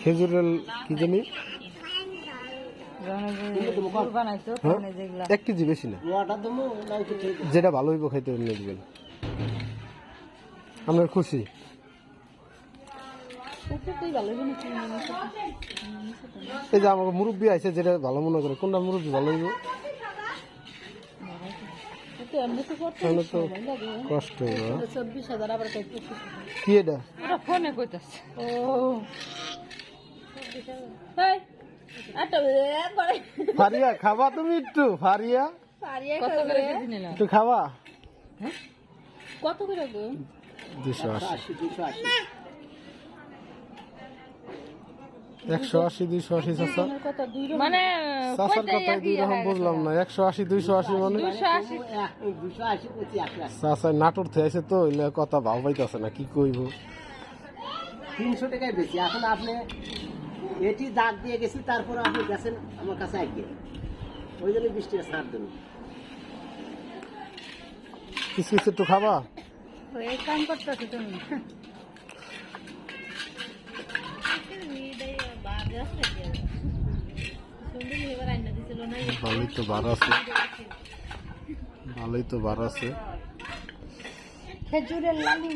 খেজুরের কি জানি? হ্যাঁ? এক কেজি বেশি না। যেটা ভালো হইব খাইতে এমনি দিবেন আপনার খুশি। এই যে আমাকে মুরব্বী আছে যেটা ভালো মনে করে। কোনটা মুরব্বী ভালো হইব? তাহলে তো কষ্ট কি এটা ফোনে কইতাছে। ও। ফারিয়া খাবা তুমি একটু ফারিয়া। একটু খাবা। কত করে দুশো আশি। আশি একশো দুইশো মানে দুই রকম বুঝলাম না। একশো আশি দুইশো আশি মানে? নাটোর থেকে আছে তো কথা ভাব পাইতেছে না কি কইব? তিনশো টাকায় বেশি। এখন আপনি এটি দাগ দিয়ে গেছি তারপর আপনি গেছেন আমার কাছে আগে ওই জন্য টাকা ছাড় দেবেন কিছু কিছু একটু খাবা? এই কাম করতেছে তুমি? ভালোই তো বার আছে। ভালোই তো বার আছে। খেজুরের লালি।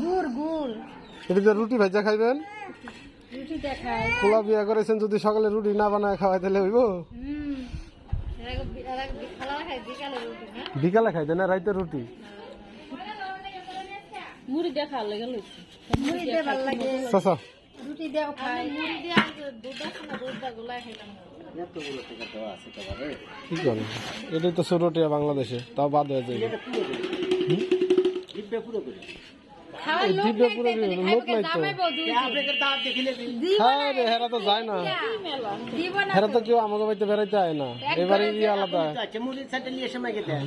গুড় গুড়। এটা রুটি ভাজা খাইবেন? রুটি পোলা বিয়া করেছেন যদি সকালে রুটি না বানায় খাওয়াই তাহলে হইব? বিকালে খাইতে না রাইতে রুটি? মুড়ি লেগে দিয়ে ভালো লাগে। রুটি দেও খাই মুড়ি দিয়ে দুধ গুলাই খাইলাম। কি করে? এটাই তো ছোটটিয়া বাংলাদেশে তাও বাদ হয়ে যায় হেরা তো যায় না। হেরা তো কেউ আমাকে বাড়িতে বেড়াইতে আয় না। এবারে আলাদা।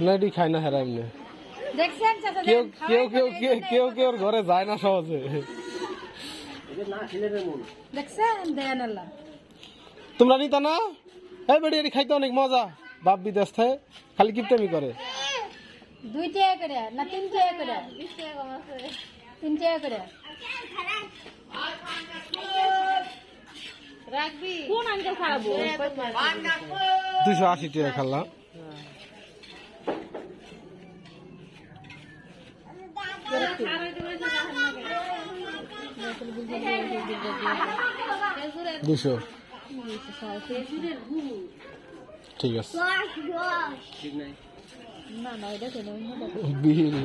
না এটি খায় না হেরা এমনি। কেউ কেউ কেউ কেউ কেউ কেউ ঘরে যায় না সহজে। এটা না খেলে রে মন। দেখছেন? দেন আল্লাহ। তোমরা নিতা না? এই বেড়ি এটি খাইতে অনেক মজা। বাপ বিদেশ থেকে খালি কিপটামি করে। দুই টাকা করে না তিন টাকা করে? তিন টাকা করে রাখবি। কোন আঙ্কেল খারাপো দুশো আশি টাকা খাল্লা দুশো ঠিক আছে। না না এটা কেন বিল।